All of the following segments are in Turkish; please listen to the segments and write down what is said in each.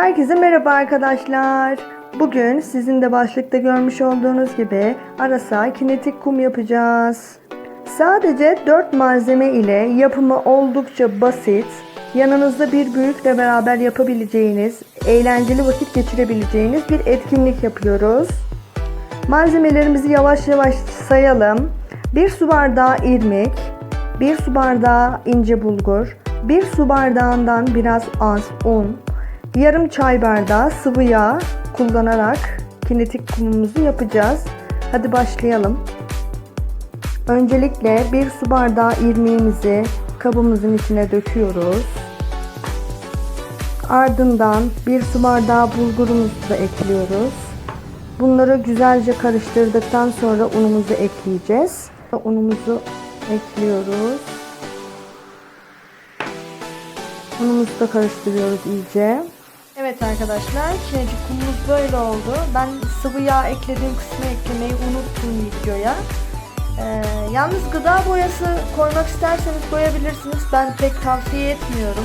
Herkese merhaba arkadaşlar. Bugün sizin de başlıkta görmüş olduğunuz gibi arasa kinetik kum yapacağız. Sadece 4 malzeme ile yapımı oldukça basit, yanınızda bir büyükle beraber yapabileceğiniz, eğlenceli vakit geçirebileceğiniz bir etkinlik yapıyoruz. Malzemelerimizi yavaş yavaş sayalım. 1 su bardağı irmik, 1 su bardağı ince bulgur, 1 su bardağından biraz az un, yarım çay bardağı sıvı yağ kullanarak kinetik kumumuzu yapacağız. Hadi başlayalım. Öncelikle 1 su bardağı irmiğimizi kabımızın içine döküyoruz. Ardından 1 su bardağı bulgurumuzu da ekliyoruz. Bunları güzelce karıştırdıktan sonra unumuzu ekleyeceğiz. Unumuzu ekliyoruz. Unumuzu da karıştırıyoruz iyice. Evet arkadaşlar, kinetik kumumuz böyle oldu. Ben sıvı yağ eklediğim kısmı eklemeyi unuttum videoya. Ee, yalnız gıda boyası koymak isterseniz koyabilirsiniz. Ben pek tavsiye etmiyorum.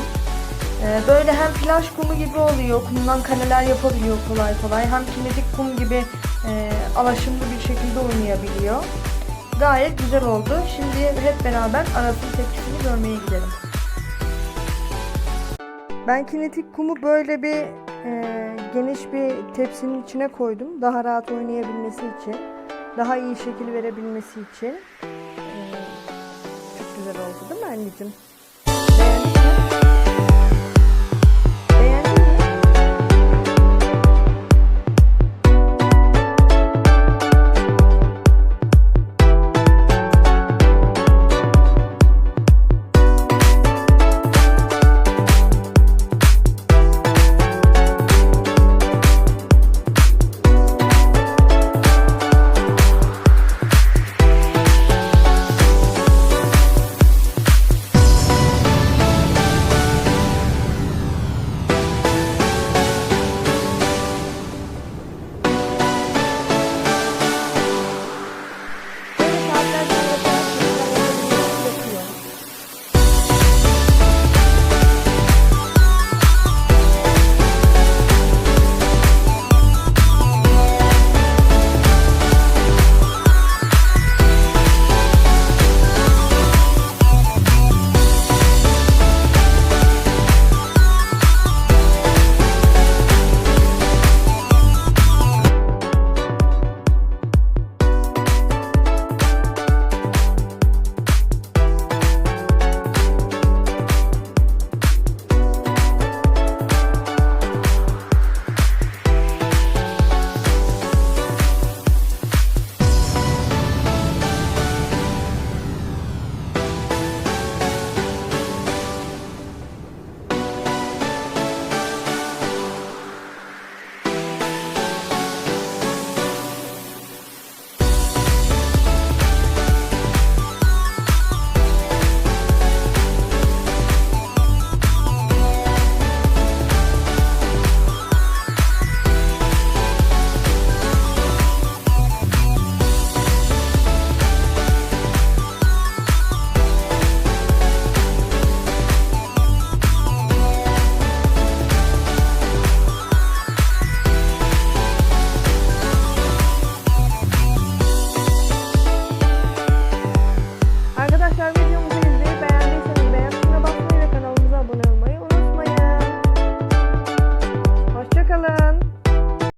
Ee, böyle hem plaj kumu gibi oluyor, kumdan kaleler yapabiliyor kolay kolay. Hem kinetik kum gibi e, alaşımlı bir şekilde oynayabiliyor. Gayet güzel oldu. Şimdi hep beraber arasın tepkisini görmeye gidelim. Ben kinetik kumu böyle bir e, geniş bir tepsinin içine koydum. Daha rahat oynayabilmesi için. Daha iyi şekil verebilmesi için. E, çok güzel oldu değil mi anneciğim?